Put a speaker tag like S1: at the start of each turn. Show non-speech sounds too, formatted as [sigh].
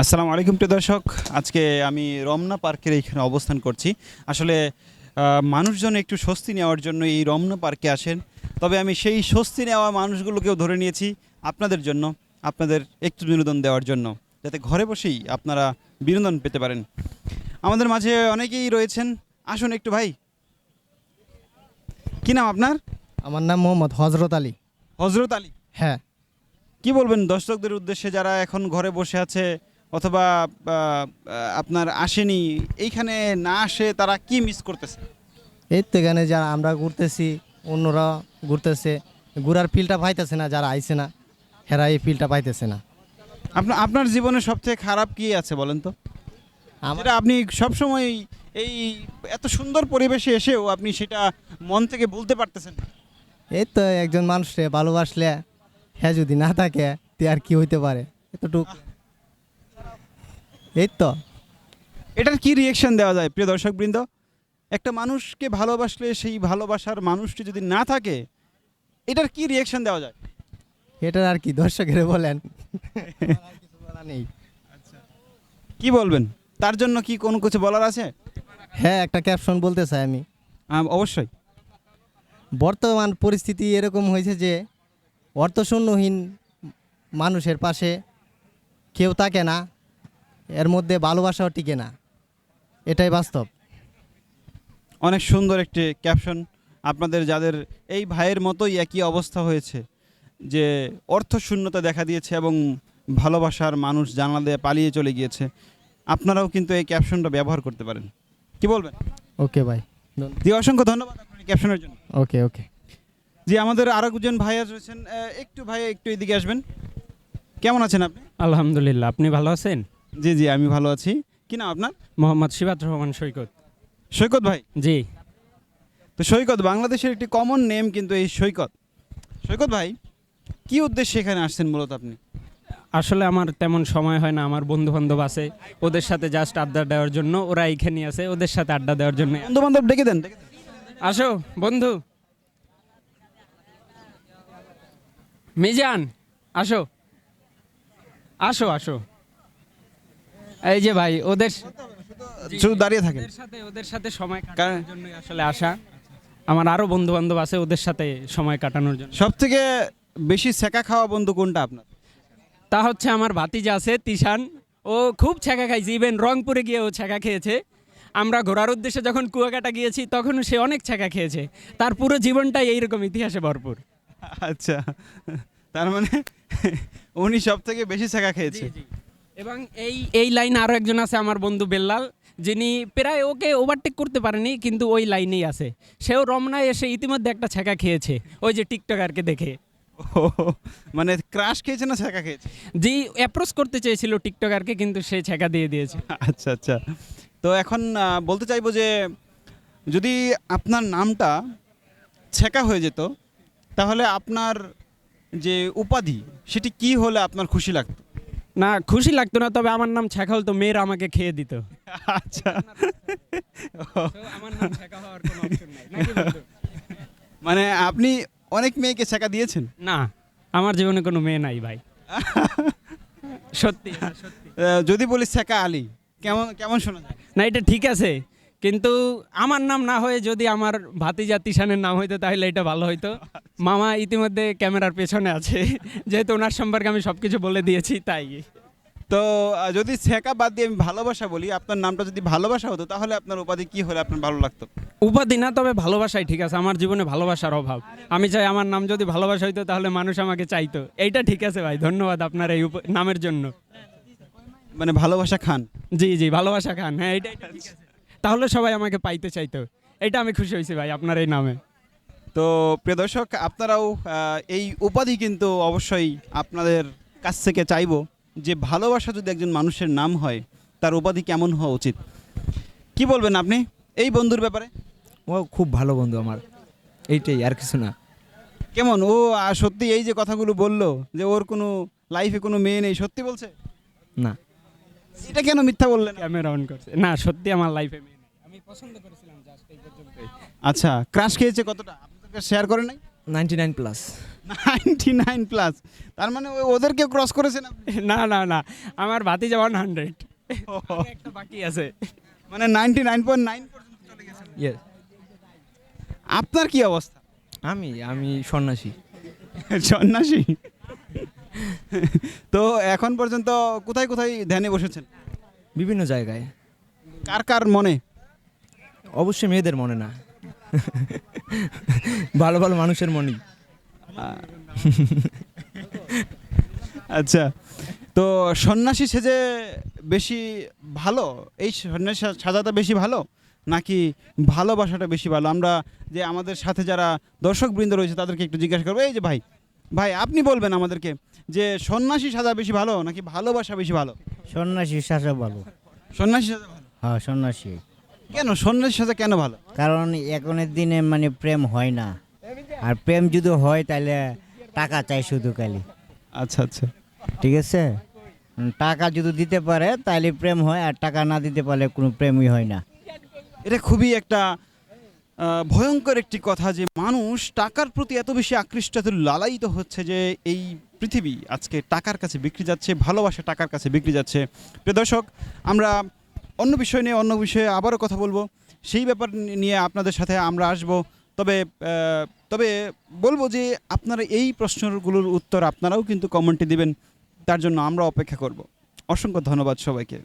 S1: আসসালামু আলাইকুম প্রিয় দর্শক। আজকে আমি রমনা পার্কের এইখানে অবস্থান করছি। আসলে মানুষজন একটু স্বস্তি নেওয়ার জন্য এই রমনা পার্কে আসেন। তবে আমি সেই স্বস্তি নেওয়া মানুষগুলোকেও ধরে নিয়েছি আপনাদের জন্য আপনাদের একটু বিনোদন দেওয়ার জন্য যাতে ঘরে বসেই আপনারা বিনোদন পেতে পারেন। আমাদের মাঝে অনেকেই রয়েছেন। আসুন একটু ভাই। কি নাম আপনার?
S2: আমার নাম মোহাম্মদ হজরত আলী।
S1: হজরত আলী?
S2: হ্যাঁ।
S1: কি বলবেন দর্শকদের উদ্দেশ্যে যারা এখন ঘরে বসে আছে অথবা আপনার আসেনি এইখানে না আসে তারা কি মিস করতেছে?
S2: এই তো এখানে যারা আমরা ঘুরতেছি অন্যরা ঘুরতেছে ঘুরার ফিলটা পাইতেছে না যারা আইছে না হেরা এই ফিলটা পাইতেছে না।
S1: আপনার আপনার জীবনে সবচেয়ে খারাপ কি আছে বলেন তো?
S2: আমার
S1: আপনি সবসময় এই এত সুন্দর পরিবেশে এসেও আপনি সেটা মন থেকে বলতে পারতেছেন
S2: এই তো একজন মানুষকে ভালোবাসলে হ্যাঁ যদি না থাকে তে আর কি হইতে পারে? এতটুক। এই তো।
S1: এটার কি রিয়েকশন দেওয়া যায় প্রিয় দর্শকবৃন্দ? একটা মানুষকে ভালোবাসলে সেই ভালোবাসার মানুষটি যদি না থাকে এটার কি রিয়েকশন দেওয়া যায়?
S2: এটার আর কি দর্শকের বলেন। বলা নেই
S1: কি বলবেন? তার জন্য কি কোনো কিছু বলার আছে?
S2: হ্যাঁ একটা ক্যাপশন বলতে চাই আমি।
S1: অবশ্যই।
S2: বর্তমান পরিস্থিতি এরকম হয়েছে যে অর্থশূন্যহীন মানুষের পাশে কেউ থাকে না এর মধ্যে ভালোবাসাও টিকে না। এটাই বাস্তব।
S1: অনেক সুন্দর একটি ক্যাপশন আপনাদের যাদের এই ভাইয়ের মতোই একই অবস্থা হয়েছে যে অর্থ শূন্যতা দেখা দিয়েছে এবং ভালোবাসার মানুষ জানালা দিয়ে পালিয়ে চলে গিয়েছে। আপনারাও কিন্তু এই ক্যাপশনটা ব্যবহার করতে পারেন। কি বলবেন?
S2: ওকে ভাই
S1: জি অসংখ্য ধন্যবাদ আপনার এই ক্যাপশনের জন্য।
S2: ওকে ওকে।
S1: জি আমাদের আরও একজন ভাইয়া রয়েছেন। আহ, একটু ভাই একটু এদিকে আসবেন। কেমন আছেন আপনি?
S3: আলহামদুলিল্লাহ আপনি ভালো আছেন?
S1: জি জি আমি ভালো আছি। কি নাম আপনার?
S3: মোহাম্মদ সিবাত রহমান সৈকত।
S1: সৈকত ভাই?
S3: জি।
S1: তো সৈকত বাংলাদেশের একটি কমন নেম কিন্তু এই সৈকত। সৈকত ভাই কি উদ্দেশ্যে এখানে আসছেন মূলত আপনি?
S3: আসলে আমার তেমন সময় হয় না আমার বন্ধু বান্ধব আছে। ওদের সাথে জাস্ট আড্ডা দেওয়ার জন্য ওরা এইখানে আছে ওদের সাথে আড্ডা দেওয়ার জন্য।
S1: বন্ধু বান্ধব ডেকে দেন।
S3: আসো বন্ধু। মিজান আসো। আসো আসো। এই যে ভাই ওদের
S1: শুধু দাঁড়িয়ে থাকেন।
S3: ওদের সাথে ওদের সাথে সময় কাটানোর জন্যই আসলে আসা। আমার আরও বন্ধু বান্ধব আছে ওদের সাথে সময় কাটানোর জন্য।
S1: সব থেকে বেশি সেকা খাওয়া বন্ধু কোনটা আপনার?
S3: তা হচ্ছে আমার ভাতিজা আছে তিশান। ও খুব ছ্যাঁকা খাইছে ইভেন রংপুরে গিয়ে ও ছ্যাঁকা খেয়েছে। আমরা ঘোরার উদ্দেশ্যে যখন কুয়াকাটা গিয়েছি তখন সে অনেক ছ্যাঁকা খেয়েছে। তার পুরো জীবনটাই এইরকম ইতিহাসে ভরপুর।
S1: আচ্ছা তার মানে উনি সব থেকে বেশি সেকা খেয়েছে।
S3: এবং এই এই লাইনে আরও একজন আছে আমার বন্ধু বেল্লাল যিনি প্রায় ওকে ওভারটেক করতে পারেনি কিন্তু ওই লাইনেই আছে। সেও রমনায় এসে ইতিমধ্যে একটা ছ্যাঁকা খেয়েছে ওই যে টিকটকারকে দেখে। [laughs]
S1: মানে ক্রাশ খেয়েছে না সেকা খেয়েছে?
S3: জি অ্যাপ্রোচ করতে চেয়েছিল টিকটকারকে কিন্তু সে ছ্যাঁকা দিয়ে দিয়েছে। [laughs]
S1: আচ্ছা আচ্ছা। তো এখন বলতে চাইব যে যদি আপনার নামটা ছেঁকা হয়ে যেত তাহলে আপনার যে উপাধি সেটি কি হলে আপনার খুশি লাগতো?
S3: না খুশি লাগতো না তবে আমার নাম ছ্যাঁকা হতো মেয়েরা আমাকে খেয়ে দিত।
S1: আচ্ছা। [laughs]
S3: আমার নাম ছ্যাঁকা হওয়ার কোনো অপশন নাই নাকি বন্ধু?
S1: মানে আপনি অনেক মেয়েকে ছেঁকা দিয়েছেন?
S3: না আমার জীবনে কোনো মেয়ে নাই ভাই। সত্যি [laughs] না, সত্যি।
S1: আহ, যদি বলি ছেঁকা আলী কেমন কেমন শোনা যায়?
S3: না এটা ঠিক আছে কিন্তু আমার নাম না হয়ে যদি আমার ভাতিজা তিশানের নাম হইতো তাহলে এটা ভালো হইতো। [laughs] মামা ইতিমধ্যে ক্যামেরার পেছনে আছে। যেহেতু ওনার সম্পর্কে আমি সব কিছু বলে দিয়েছি তাই।
S1: তো যদি ছেঁকা বাদ দিয়ে আমি ভালোবাসা বলি আপনার নামটা যদি ভালোবাসা হতো তাহলে আপনার উপাধি কি হলে আপনার ভালো লাগতো?
S3: উপাধি না তবে ভালোবাসাই ঠিক আছে। আমার জীবনে ভালোবাসার অভাব। আমি চাই আমার নাম যদি ভালোবাসা হইতো তাহলে মানুষ আমাকে চাইতো। এইটা ঠিক আছে ভাই ধন্যবাদ আপনার এই নামের জন্য।
S1: মানে ভালোবাসা খান?
S3: জি জি ভালোবাসা খান। হ্যাঁ এইটা এইটা ঠিক আছে। তাহলে সবাই আমাকে পাইতে চাইতো। এটা আমি খুশি হয়েছি ভাই আপনার এই নামে।
S1: তো প্রিয় দর্শক আপনারাও এই উপাধি কিন্তু অবশ্যই আপনাদের কাছ থেকে চাইব যে ভালোবাসা যদি একজন মানুষের নাম হয় তার উপাধি কেমন হওয়া উচিত? কি বলবেন আপনি এই বন্ধুর ব্যাপারে?
S4: ও খুব ভালো বন্ধু আমার। এইটাই আর কিছু না।
S1: কেমন? ও সত্যি এই যে কথাগুলো বলল যে ওর কোনো লাইফে কোনো মেয়ে নেই সত্যি বলছে?
S4: না।
S1: এটা কেন মিথ্যা বললেন?
S3: ক্যামেরা অন করছে। না সত্যি আমার লাইফে মেয়ে নেই। আমি পছন্দ করেছিলাম জাস্ট এই পর্যন্তই।
S1: আচ্ছা ক্রাশ খেয়েছে কতটা? শেয়ার করে নাই?
S4: Ninety nine plus
S1: ninety nine plus তার মানে ওই ওদেরকে ক্রস করেছেন আপনি [laughs]
S3: না? না না আমার ভাতিজা ওয়ান হান্ড্রেড একটা বাকি আছে।
S1: মানে নাইনটি নাইন পয়েন্ট নাইন পর্যন্ত চলে আপনার কি অবস্থা?
S4: আমি আমি সন্ন্যাসী।
S1: সন্ন্যাসী? তো এখন পর্যন্ত কোথায় কোথায় ধ্যানে বসেছেন?
S4: বিভিন্ন জায়গায়।
S1: কার কার মনে?
S4: অবশ্যই মেয়েদের মনে না। ভালো ভালো মানুষের মনেই
S1: আচ্ছা তো সন্ন্যাসী সেজে বেশি ভালো? এই সন্ন্যাসী সাজাটা বেশি ভালো? নাকি ভালোবাসাটা বেশি ভালো? আমরা যে আমাদের সাথে যারা দর্শকবৃন্দ রয়েছে তাদেরকে একটু জিজ্ঞাসা করব এই যে ভাই ভাই আপনি বলবেন আমাদেরকে যে সন্ন্যাসী সাজা বেশি ভালো নাকি ভালোবাসা বেশি ভালো?
S5: সন্ন্যাসী সাজা ভালো।
S1: সন্ন্যাসী সাজা ভালো।
S5: হ্যাঁ সন্ন্যাসী।
S1: কেন? সন্ন্যাসী সাথে কেন ভালো?
S5: কারণ এখনের দিনে মানে প্রেম হয় না। আর প্রেম যদি হয় তাহলে টাকা চাই শুধু খালি।
S1: আচ্ছা আচ্ছা।
S5: ঠিক আছে? টাকা যদি দিতে পারে তাহলে প্রেম হয় আর টাকা না দিতে পারলে কোনো প্রেমই হয় না।
S1: এটা খুবই একটা ভয়ঙ্কর একটি কথা যে মানুষ টাকার প্রতি এত বেশি আকৃষ্ট এত লালায়িত হচ্ছে যে এই পৃথিবী আজকে টাকার কাছে বিক্রি যাচ্ছে ভালোবাসা টাকার কাছে বিক্রি যাচ্ছে। প্রিয় দর্শক আমরা অন্য বিষয় নিয়ে অন্য বিষয়ে আবারও কথা বলব। সেই ব্যাপার নিয়ে আপনাদের সাথে আমরা আসব। তবে তবে বলব যে আপনারা এই প্রশ্নগুলোর উত্তর আপনারাও কিন্তু কমেন্টে দিবেন। তার জন্য আমরা অপেক্ষা করব। অসংখ্য ধন্যবাদ সবাইকে।